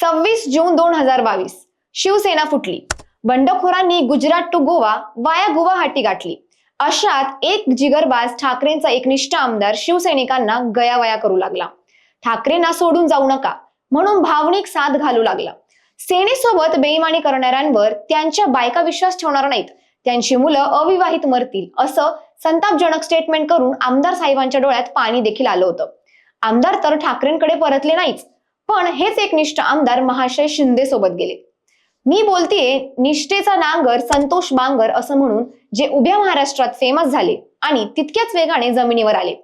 सव्वीस जून दोन हजार बावीस. शिवसेना फुटली. बंडखोरांनी गुजरात टू गोवा वाया गुवाहाटी गाठली. अशात एक जिगरबाज ठाकरेंचा एकनिष्ठ आमदार शिवसैनिकांना गयावया करू लागला. ठाकरेंना सोडून जाऊ नका म्हणून भावनिक साथ घालू लागला. सेनेसोबत बेईमानी करणाऱ्यांवर त्यांच्या बायका विश्वास ठेवणार नाहीत. त्यांची मुलं अविवाहित मरतील असं संतापजनक स्टेटमेंट करून आमदार साहेबांच्या डोळ्यात पाणी देखील आलं होतं. आमदार तर ठाकरेंकडे परतले नाहीच पण हेच एकनिष्ठ आमदार महाशय शिंदे सोबत गेले. मी बोलतेय निष्ठेचा नांगर संतोष बांगर असं म्हणून जे उभ्या महाराष्ट्रात फेमस झाले आणि तितक्याच वेगाने जमिनीवर आले.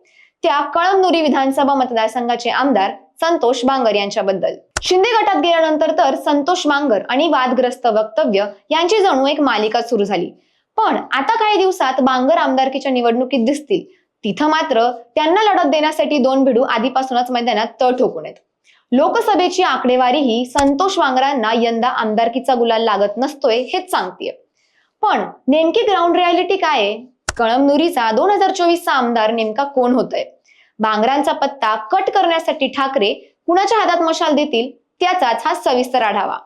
त्या कळमनुरी विधानसभा मतदारसंघाचे आमदार संतोष बांगर यांच्याबद्दल. शिंदे गटात गेल्यानंतर तर संतोष बांगर आणि वादग्रस्त वक्तव्य यांची जणू एक मालिका सुरू झाली. पण आता काही दिवसात बांगर आमदारकीच्या निवडणुकीत दिसतील. तिथं मात्र त्यांना लढत देण्यासाठी दोन भिडू आधीपासूनच मैदानात तळ ठोकून आहेत. लोकसभेची आकडेवारी ही संतोष वांगरांना यंदा आमदारकीचा गुलाल लागत नसतोय हेच सांगतेय. पण नेमकी ग्राउंड रियालिटी काय आहे? कळमनुरीचा दोन हजार चोवीसचा आमदार नेमका कोण होतोय? भांगरांचा पत्ता कट करण्यासाठी ठाकरे कुणाच्या हातात मशाल देतील? त्याचाच हा सविस्तर आढावा.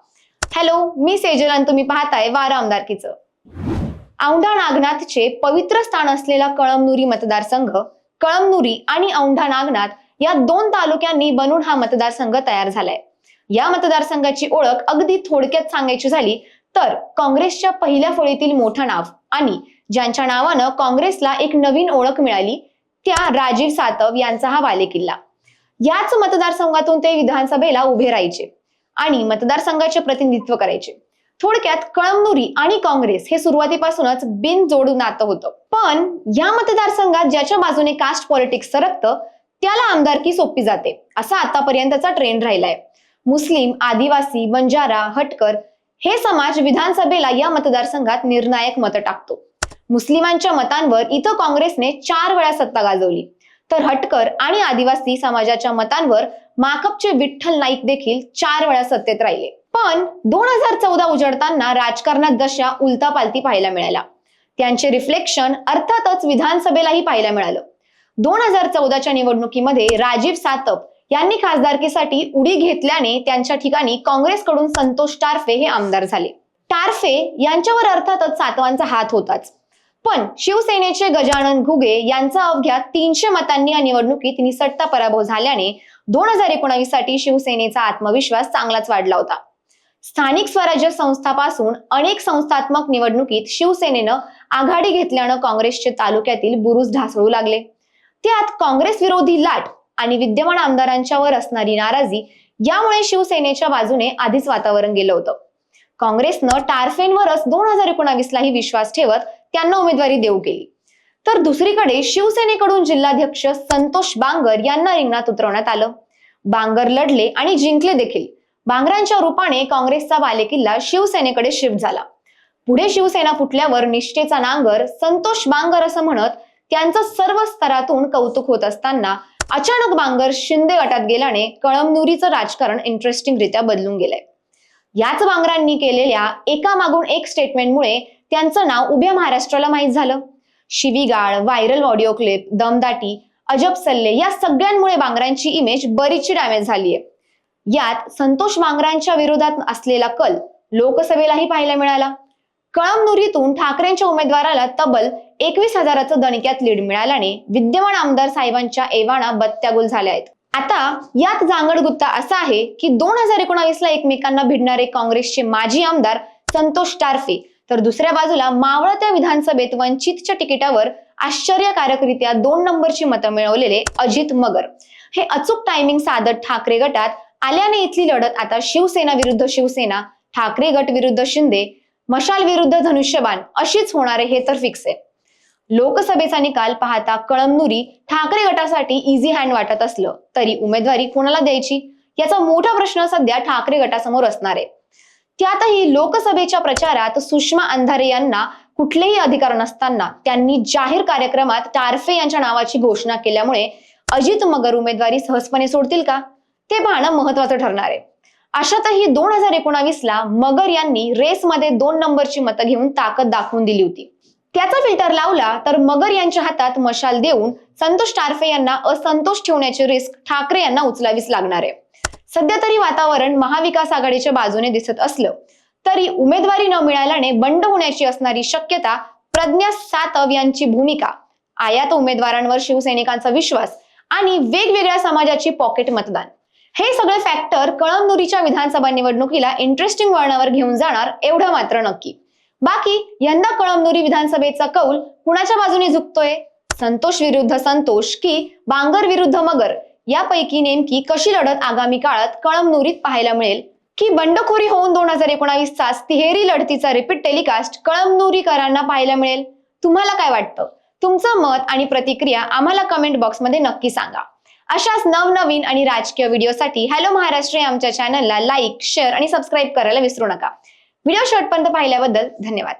हॅलो मी सेजल आणि तुम्ही पाहताय वारा आमदारकीचं. औंढा नागनाथचे पवित्र स्थान असलेला कळमनुरी मतदारसंघ कळमनुरी आणि औंढा नागनाथ या दोन तालुक्यांनी बनून हा मतदारसंघ तयार झालाय. या मतदारसंघाची ओळख अगदी थोडक्यात सांगायची झाली तर काँग्रेसच्या पहिल्या फळीतील मोठं नाव आणि ज्यांच्या नावानं काँग्रेसला एक नवीन ओळख मिळाली त्या राजीव सातव यांचा हा बालेकिल्ला. याच मतदारसंघातून ते विधानसभेला उभे राहायचे आणि मतदारसंघाचे प्रतिनिधित्व करायचे. थोडक्यात कळमनुरी आणि काँग्रेस हे सुरुवातीपासूनच बिनजोड नातं होतं. पण या मतदारसंघात ज्याच्या बाजूने कास्ट पॉलिटिक्स सरकतं त्याला आमदारकी सोपी जाते. असा आतापर्यंतचा ट्रेंड राहिलाय. मुस्लिम आदिवासी बंजारा हटकर हे समाज विधानसभेला या मतदारसंघात निर्णायक मत टाकतो. मुस्लिमांच्या मतांवर इथं काँग्रेसने चार वेळा सत्ता गाजवली. तर हटकर आणि आदिवासी समाजाच्या मतांवर माकपचे विठ्ठल नाईक देखील चार वेळा सत्तेत राहिले. पण दोन हजार चौदा उजडताना राजकारणात दशा उलतापालती पाहायला मिळाला त्यांचे रिफ्लेक्शन अर्थातच विधानसभेलाही पाहायला मिळालं. दोन हजार चौदाच्या निवडणुकीमध्ये राजीव सातप यांनी खासदारकीसाठी उडी घेतल्याने त्यांच्या ठिकाणी काँग्रेसकडून संतोष टारफे हे आमदार झाले. टारफे यांच्यावर अर्थातच सातवांचा हात होताच. पण शिवसेनेचे गजानन घुगे यांचा अवघ्या तीनशे मतांनी या निवडणुकीत निसटता पराभव झाल्याने दोन हजार एकोणावीससाठी शिवसेनेचा आत्मविश्वास चांगलाच वाढला होता. स्थानिक स्वराज्य संस्थापासून अनेक संस्थात्मक निवडणुकीत शिवसेनेनं आघाडी घेतल्यानं काँग्रेसचे तालुक्यातील बुरुज ढासळू लागले. त्यात काँग्रेस विरोधी लाट आणि विद्यमान आमदारांच्यावर असणारी नाराजी यामुळे शिवसेनेच्या बाजूने आधीच वातावरण गेलं होतं. काँग्रेसनं टारफेंवरच दोन हजार एकोणावीसलाही विश्वास ठेवत त्यांना उमेदवारी देऊ केली. तर दुसरीकडे शिवसेनेकडून जिल्हाध्यक्ष संतोष बांगर यांना रिंगणात उतरवण्यात आलं. बांगर लढले आणि जिंकले देखील. बांगरांच्या रूपाने काँग्रेसचा बालेकिल्ला शिवसेनेकडे शिफ्ट झाला. पुढे शिवसेना फुटल्यावर निष्ठेचा नांगर संतोष बांगर असं म्हणत त्यांचं सर्व स्तरातून कौतुक होत असताना अचानक बांगर शिंदे गटात गेल्याने कळमनुरीचं राजकारण इंटरेस्टिंगरित्या बदलून गेलंय. याच बांगरांनी केलेल्या एका मागून एक स्टेटमेंटमुळे त्यांचं नाव उभ्या महाराष्ट्राला माहीत झालं. शिवीगाळ व्हायरल ऑडिओ क्लिप दमदाटी अजब सल्ले या सगळ्यांमुळे बांगरांची इमेज बरीचशी डॅमेज झालीय. यात संतोष बांगरांच्या विरोधात असलेला कल लोकसभेलाही पाहायला मिळाला. कळमनुरीतून ठाकरेंच्या उमेदवाराला तब्बल एकवीस हजाराचं दणक्यात लीड मिळाल्याने विद्यमान आमदार साहेबांच्या एवाना बत्त्यागुल झाल्या आहेत. आता यात जांगड गुत्ता असा आहे की दोन हजार एकोणावीस ला एकमेकांना भिडणारे काँग्रेसचे माजी आमदार संतोष टारफे तर दुसऱ्या बाजूला मावळत्या विधानसभेत वंचितच्या तिकिटावर आश्चर्यकारकरित्या दोन नंबरची मतं मिळवलेले अजित मगर. हे अचूक टायमिंग साधत ठाकरे गटात आल्याने इथली लढत आता शिवसेना विरुद्ध शिवसेना ठाकरे गट विरुद्ध शिंदे मशाल विरुद्ध धनुष्यबाण अशीच होणार आहे हे तर फिक्स आहे. लोकसभेचा निकाल पाहता कळमनुरी ठाकरे गटासाठी इझी हँड वाटत असलं तरी उमेदवारी कोणाला द्यायची? याचा मोठा प्रश्न सध्या ठाकरे गटासमोर असणार आहे. त्यातही लोकसभेच्या प्रचारात सुषमा अंधारे यांना कुठलेही अधिकार नसताना त्यांनी जाहीर कार्यक्रमात टारफे यांच्या नावाची घोषणा केल्यामुळे अजित मगर उमेदवारी सहजपणे सोडतील का? ते पाहणं महत्वाचं ठरणार आहे. अशातही दोन हजार एकोणावीस ला मगर यांनी रेसमध्ये दोन नंबरची मतं घेऊन ताकद दाखवून दिली होती. त्याचा फिल्टर लावला तर मगर यांच्या हातात मशाल देऊन संतोष टारफे यांना असंतोष ठेवण्याची रिस्क ठाकरे यांना उचलावीच लागणार आहे. सध्या तरी वातावरण महाविकास आघाडीच्या बाजूने दिसत असलं तरी उमेदवारी न मिळाल्याने बंड होण्याची असणारी शक्यता प्रज्ञा सातव यांची भूमिका. आयात उमेदवारांवर शिवसैनिकांचा विश्वास आणि वेगवेगळ्या समाजाची पॉकेट मतदान. हे सगळे फॅक्टर कळमनुरीच्या विधानसभा निवडणुकीला इंटरेस्टिंग वळणावर घेऊन जाणार एवढं मात्र नक्की. बाकी यंदा कळमनुरी विधानसभेचा कौल कुणाच्या बाजूने झुकतोय? संतोष विरुद्ध संतोष की बांगर विरुद्ध मगर? यापैकी नेमकी कशी लढत आगामी काळात कळमनुरीत पाहायला मिळेल? की बंडखोरी होऊन दोन हजार एकोणावीसचा तिहेरी लढतीचा रिपीट टेलिकास्ट कळमनुरीकरांना पाहायला मिळेल? तुम्हाला काय वाटतं? तुमचं मत आणि प्रतिक्रिया आम्हाला कमेंट बॉक्समध्ये नक्की सांगा. अशाच नवनवीन आणि राजकीय व्हिडिओसाठी हॅलो महाराष्ट्र या आमच्या चॅनलला लाईक शेअर आणि सबस्क्राईब करायला विसरू नका. व्हिडिओ शेवटपर्यंत पाहिल्याबद्दल धन्यवाद.